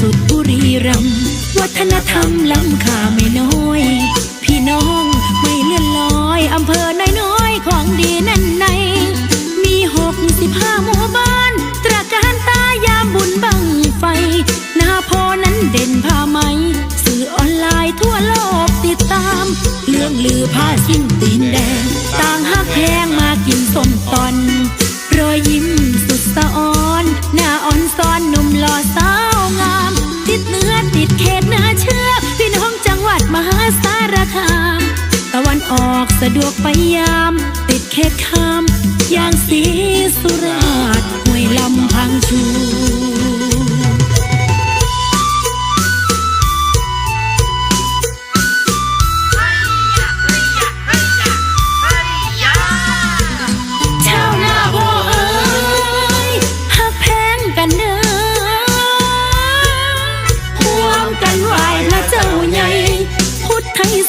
สุดบุรีรัมวัฒนธรรมล้ำค่าไม่น้อย พี่น้องไม่เลื่อนลอยอำเภอน้อยๆของดีนั่นใน มีหกสิบห้าหมู่บ้าน ตระการตายามบุญบังไฟ นาพอนั้นเด่นพาไหม สื่อออนไลน์ทั่วโลกติดตาม เรื่องลือผ้าสิ้นตีนแดงต่างหา เขตเนื้อเชื่อ พี่น้องจังหวัดมหาสารคาม ตะวันออกสะดวกไปยาม ติดเขตขามอย่างสีสุราษฎร์ห้วยลำพังชู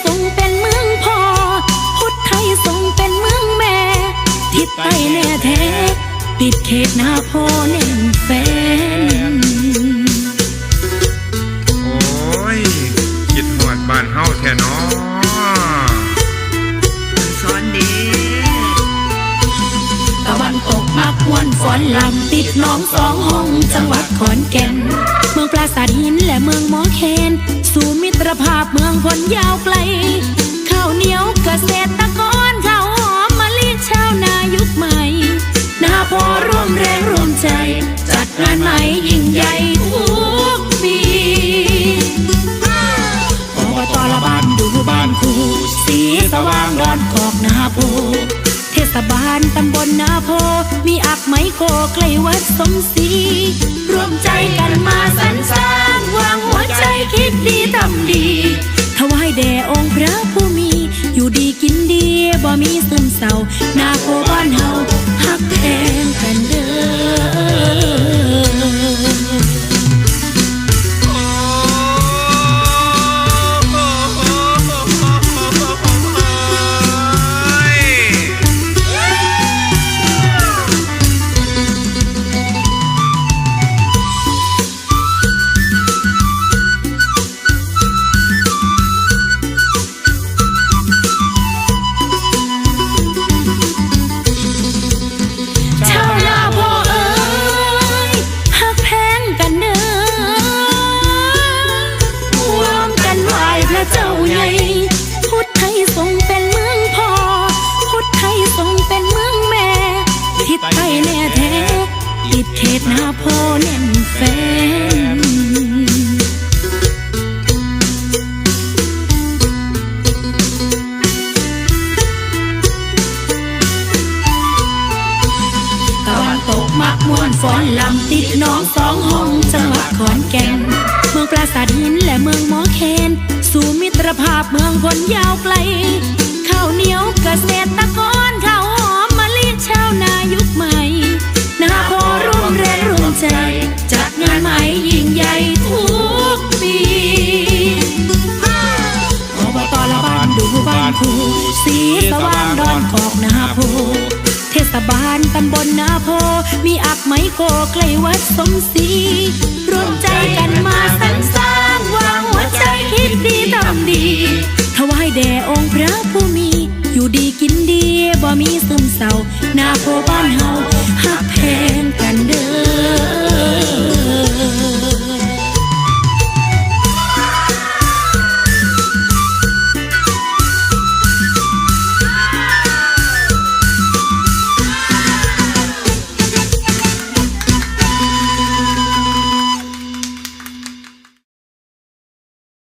ทรงเป็นเมืองพ่อ พุทธไทยทรงเป็นเมืองแม่ ทิศใต้แน่แท้ ติดเขตนาโพเน่นแฟน น้องสองห้องจังหวัดขอนแก่น เมืองปราสาทหินและเมืองหมอเคนสู่มิตรภาพเมืองพลยาวไกล ข้าวเหนียวเกษตรกรข้าวหอมมะลิชาวนายุคใหม่นาโพร่วมแรงร่วมใจ จัดงานใหม่ยิ่งใหญ่ทุกปีอบตละบ้านดูบ้านคูสีสว่างร้อนกอกนาโพเทศ บาลตำบลนาโพ มีอักไมโคใกล้วัดสมศรีร่วมใจกันมาสรรสร้างวางหัวใจคิดดีทำดี ถวายแด่องค์พระผู้มี อยู่ดีกินดีบ่มีซึมเศร้านาโพบ้านเฮาฮักแพงกันเด้อ เจ้าใหญ่พุทธไทยทรงเป็นเมืองพ่อพุทธไทยทรงเป็นเมืองแม่ ทิศใต้แน่แท้ ติดเขตนาโพแน่นแฟนตะวันตกมักมวนฝนลำติดน้องสองห้องจังหวัดขอนแก่น รภาพเมืองพลยาวไกล ข้าวเหนียวเกษตรกรข้าวหอมมะลิชาวนายุคใหม่นาโพร่วมแรงร่วมใจ จัดงานใหม่ยิ่งใหญ่ทุกปีอบตละบ้านดูบ้านคูสีสว่างดอนกอกนาโพเทศบาลตำบลนาโพ มีอักไมโคใกล้วัดสมศรีร่วมใจกันมาสรรสร้าง คิดดีทำดีถวายแด่องค์พระผู้มี อยู่ดีกินดีบ่มีซึมเศร้าหน้าโคบ้านเฮาหักแพงกันเด้อ